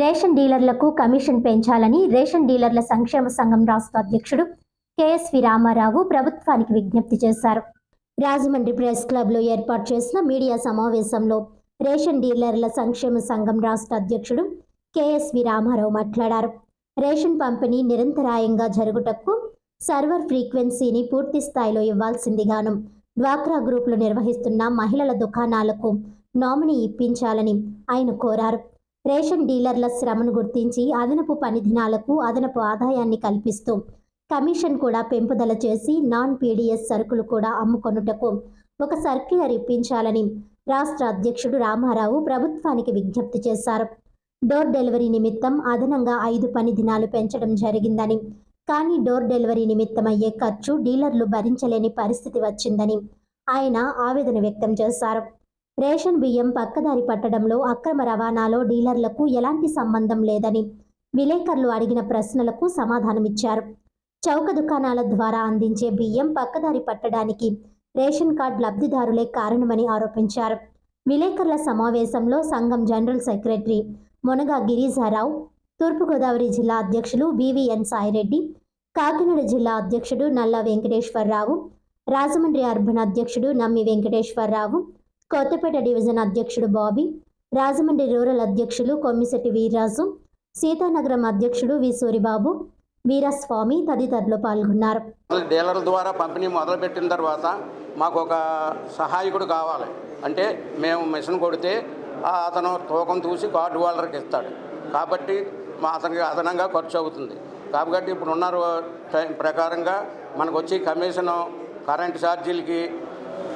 Ration డీలర్లకు commission పెంచాలని ration డీలర్ల సంక్షేమ సంఘం రాష్ట్ర అధ్యక్షుడు కెఎస్వి రామారావు ప్రభుత్వానికి విజ్ఞప్తి చేశారు. రాజమండ్రి ప్రెస్ క్లబ్లో ఏర్పాటు చేసిన మీడియా సమావేశంలో రేషన్ డీలర్ల సంక్షేమ సంఘం రాష్ట్ర అధ్యక్షుడు కెఎస్వి రామారావు మాట్లాడారు. రేషన్ పంపిణీ నిరంతరాయంగా జరుగుటకు సర్వర్ ఫ్రీక్వెన్సీని పూర్తి స్థాయిలో ఇవ్వాల్సిందిగాను డ్వాక్రా గ్రూపులు నిర్వహిస్తున్న మహిళల దుకాణాలకు నామినీ ఇప్పించాలని ఆయన కోరారు. రేషన్ డీలర్ల శ్రమను గుర్తించి అదనపు పని దినాలకు అదనపు ఆదాయాన్ని కల్పిస్తూ కమిషన్ కూడా పెంపుదల చేసి నాన్ పీడిఎస్ సరుకులు కూడా అమ్ముకొనుటకు ఒక సర్క్యులర్ ఇప్పించాలని రాష్ట్ర అధ్యక్షుడు రామారావు ప్రభుత్వానికి విజ్ఞప్తి చేశారు. డోర్ డెలివరీ నిమిత్తం అదనంగా ఐదు పని దినాలు పెంచడం జరిగిందని కానీ డోర్ డెలివరీ నిమిత్తం అయ్యే ఖర్చు డీలర్లు భరించలేని పరిస్థితి వచ్చిందని ఆయన ఆవేదన వ్యక్తం చేశారు. రేషన్ బియ్యం పక్కదారి పట్టడంలో అక్రమ రవాణాలో డీలర్లకు ఎలాంటి సంబంధం లేదని విలేకరులు అడిగిన ప్రశ్నలకు సమాధానమిచ్చారు. చౌక దుకాణాల ద్వారా అందించే బియ్యం పక్కదారి పట్టడానికి రేషన్ కార్డు లబ్ధిదారులే కారణమని ఆరోపించారు. విలేకరుల సమావేశంలో సంఘం జనరల్ సెక్రటరీ మొనగా గిరిజారావు తూర్పుగోదావరి జిల్లా అధ్యక్షులు వివిఎన్ సాయిరెడ్డి కాకినాడ జిల్లా అధ్యక్షుడు నల్ల వెంకటేశ్వరరావు రాజమండ్రి అర్బన్ అధ్యక్షుడు నమ్మి వెంకటేశ్వరరావు కొత్తపేట డివిజన్ అధ్యక్షుడు బాబీ రాజమండ్రి రూరల్ అధ్యక్షులు కొమ్మిశెట్టి వీర్రాజు సీతానగరం అధ్యక్షుడు వి సూరిబాబు వీరస్వామి తదితరులు పాల్గొన్నారు. డీలర్ల ద్వారా పంపిణీ మొదలుపెట్టిన తర్వాత మాకు ఒక సహాయకుడు కావాలి. అంటే మేము మిషన్ కొడితే ఆ అతను తూకం చూసి కార్డు హోల్డర్కి ఇస్తాడు. కాబట్టి మా అతనికి అదనంగా ఖర్చు అవుతుంది. కాబట్టి ఇప్పుడు ఉన్న రో- టైం ప్రకారంగా మనకు వచ్చి కమిషను కరెంటు ఛార్జీలకి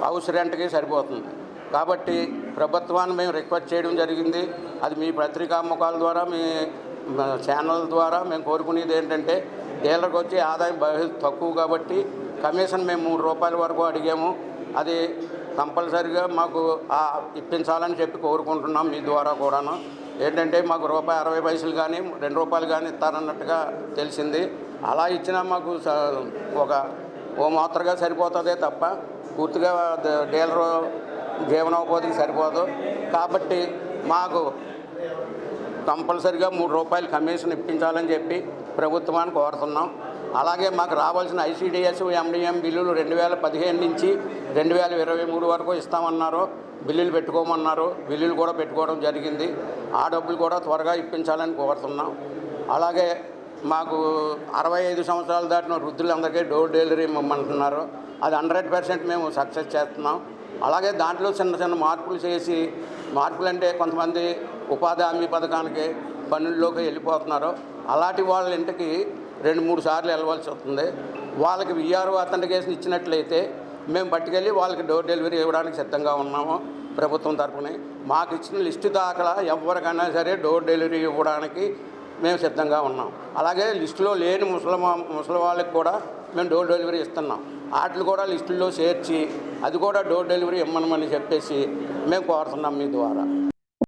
హౌస్ రెంట్కి సరిపోతుంది. కాబట్టి ప్రభుత్వాన్ని మేము రిక్వెస్ట్ చేయడం జరిగింది. అది మీ పత్రికా ముఖాల ద్వారా మీ ఛానల్ ద్వారా మేము కోరుకునేది ఏంటంటే డీలర్కి వచ్చి ఆదాయం బహు తక్కువ కాబట్టి కమిషన్ మేము మూడు రూపాయల వరకు అడిగాము. అది కంపల్సరిగా మాకు ఇప్పించాలని చెప్పి కోరుకుంటున్నాం మీ ద్వారా కూడాను. ఏంటంటే మాకు రూపాయి అరవై పైసలు కానీ రెండు రూపాయలు కానీ ఇస్తారన్నట్టుగా తెలిసింది. అలా ఇచ్చినా మాకు స- ఒక ఓ మాత్రగా సరిపోతుందే తప్ప పూర్తిగా డీలరు జీవనోపాధికి సరిపోదు. కాబట్టి మాకు కంపల్సరిగా మూడు రూపాయలు కమిషన్ ఇప్పించాలని చెప్పి ప్రభుత్వాన్ని కోరుతున్నాం. అలాగే మాకు రావాల్సిన ఐసీడీఎస్ ఎండిఎం బిల్లులు రెండు వేల పదిహేను నుంచి రెండు వేల ఇరవై మూడు వరకు ఇస్తామన్నారు. బిల్లులు పెట్టుకోమన్నారు. బిల్లులు కూడా పెట్టుకోవడం జరిగింది. ఆ డబ్బులు కూడా త్వరగా ఇప్పించాలని కోరుతున్నాం. అలాగే మాకు అరవై ఐదు సంవత్సరాలు దాటిన వృద్ధులందరికీ డోర్ డెలివరీ ఇవ్వమంటున్నారు అది హండ్రెడ్ పర్సెంట్ మేము సక్సెస్ చేస్తున్నాం. అలాగే దాంట్లో చిన్న చిన్న మార్పులు చేసి మార్పులు అంటే కొంతమంది ఉపాధి హామీ పథకానికి పనుల్లోకి వెళ్ళిపోతున్నారు. అలాంటి వాళ్ళ ఇంటికి రెండు మూడు సార్లు వెళ్ళవలసి వస్తుంది. వాళ్ళకి విఆర్ఓ అథెంటికేషన్ ఇచ్చినట్లయితే మేము పట్టుకెళ్ళి వాళ్ళకి డోర్ డెలివరీ ఇవ్వడానికి సిద్ధంగా ఉన్నాము ప్రభుత్వం తరఫున మాకు ఇచ్చిన లిస్టు దాఖలా ఎవరికైనా సరే డోర్ డెలివరీ ఇవ్వడానికి మేము సిద్ధంగా ఉన్నాం. అలాగే లిస్టులో లేని ముసలి ముసలి వాళ్ళకి కూడా మేము డోర్ డెలివరీ ఇస్తున్నాం. వాటిని కూడా లిస్టుల్లో చేర్చి అది కూడా డోర్ డెలివరీ ఇమ్మనమని చెప్పేసి మేము కోరుతున్నాం మీ ద్వారా.